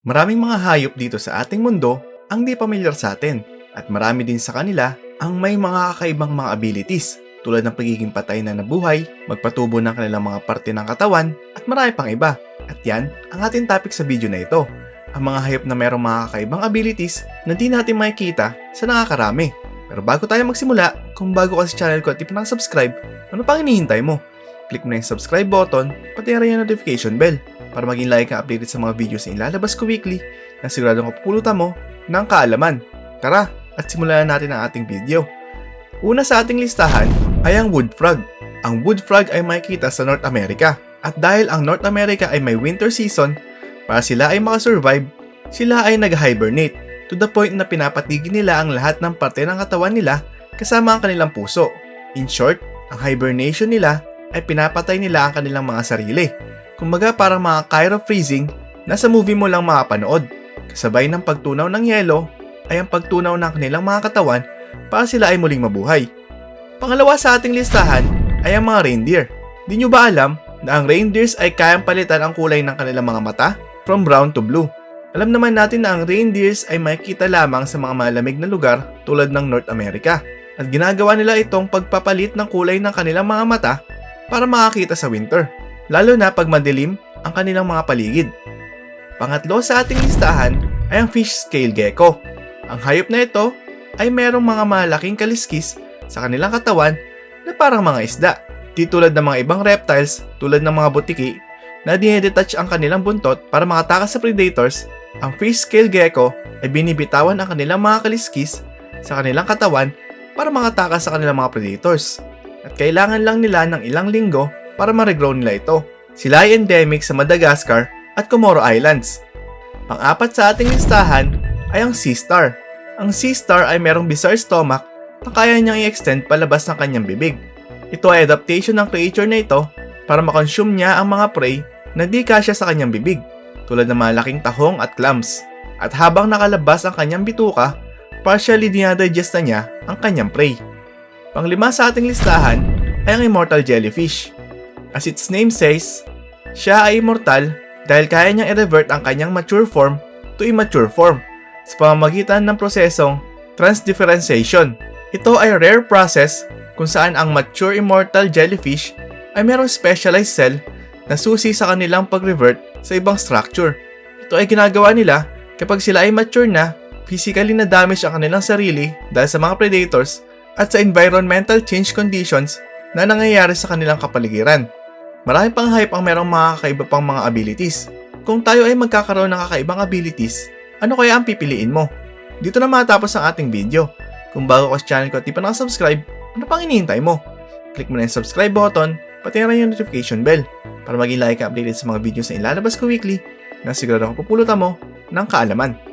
Maraming mga hayop dito sa ating mundo ang di pamilyar sa atin at marami din sa kanila ang may mga kakaibang mga abilities tulad ng pagiging patay na nabuhay, magpatubo ng kanilang mga parte ng katawan at marami pang iba. At yan ang ating topic sa video na ito. Ang mga hayop na mayroong mga kakaibang abilities na di natin makikita sa nakakarami. Pero bago tayo magsimula, kung bago ka sa channel ko at di pa nakasubscribe, ano pang hinihintay mo? Click mo na yung subscribe button, pati na rin yung notification bell para maging like ka updated sa mga videos na ilalabas ko weekly na siguradong kapupulutan mo ng kaalaman. Tara, at simulan na natin ang ating video. Una sa ating listahan ay ang wood frog. Ang wood frog ay makikita sa North America. At dahil ang North America ay may winter season, para sila ay makasurvive, sila ay nag-hibernate to the point na pinapatigil nila ang lahat ng parte ng katawan nila kasama ang kanilang puso. In short, ang hibernation nila ay pinapatay nila ang kanilang mga sarili. Kumbaga parang mga cryo-freezing na sa movie mo lang makapanood. Kasabay ng pagtunaw ng yelo ay ang pagtunaw ng kanilang mga katawan para sila ay muling mabuhay. Pangalawa sa ating listahan ay ang mga reindeer. Di nyo ba alam na ang reindeers ay kayang palitan ang kulay ng kanilang mga mata from brown to blue? Alam naman natin na ang reindeers ay makikita lamang sa mga malamig na lugar tulad ng North America. At ginagawa nila itong pagpapalit ng kulay ng kanilang mga mata para makakita sa winter. Lalo na pag madilim ang kanilang mga paligid. Pangatlo sa ating listahan ay ang fish scale gecko. Ang hayop na ito ay merong mga malaking kaliskis sa kanilang katawan na parang mga isda. Di tulad ng mga ibang reptiles tulad ng mga butiki na dinedetach ang kanilang buntot para makatakas sa predators, ang fish scale gecko ay binibitawan ang kanilang mga kaliskis sa kanilang katawan para makatakas sa kanilang mga predators. At kailangan lang nila ng ilang linggo para ma-regrow nila ito. Sila ay endemic sa Madagascar at Comoro Islands. Pang-apat sa ating listahan ay ang sea star. Ang sea star ay merong bizarre stomach na kaya niyang i-extend palabas ng kanyang bibig. Ito ay adaptation ng creature na ito para makonsume niya ang mga prey na di kasya sa kanyang bibig, tulad ng malaking tahong at clams. At habang nakalabas ang kanyang bituka, partially dinadigest na niya ang kanyang prey. Panglima sa ating listahan ay ang immortal jellyfish. As its name says, siya ay immortal dahil kaya niyang i-revert ang kanyang mature form to immature form sa pamamagitan ng prosesong transdifferentiation. Ito ay rare process kung saan ang mature immortal jellyfish ay mayroong specialized cell na susi sa kanilang pag-revert sa ibang structure. Ito ay ginagawa nila kapag sila ay mature na, physically na damage ang kanilang sarili dahil sa mga predators at sa environmental change conditions na nangyayari sa kanilang kapaligiran. Marami pang hype ang merong mga kakaiba pang mga abilities. Kung tayo ay magkakaroon ng kakaibang abilities, ano kaya ang pipiliin mo? Dito na matapos ang ating video. Kung bago ka sa channel ko at di pa nakasubscribe, ano pang hinihintay mo? Click mo na yung subscribe button, pati na rin yung notification bell para maging like updated sa mga videos na ilalabas ko weekly na sigurado pupulutan mo ng kaalaman.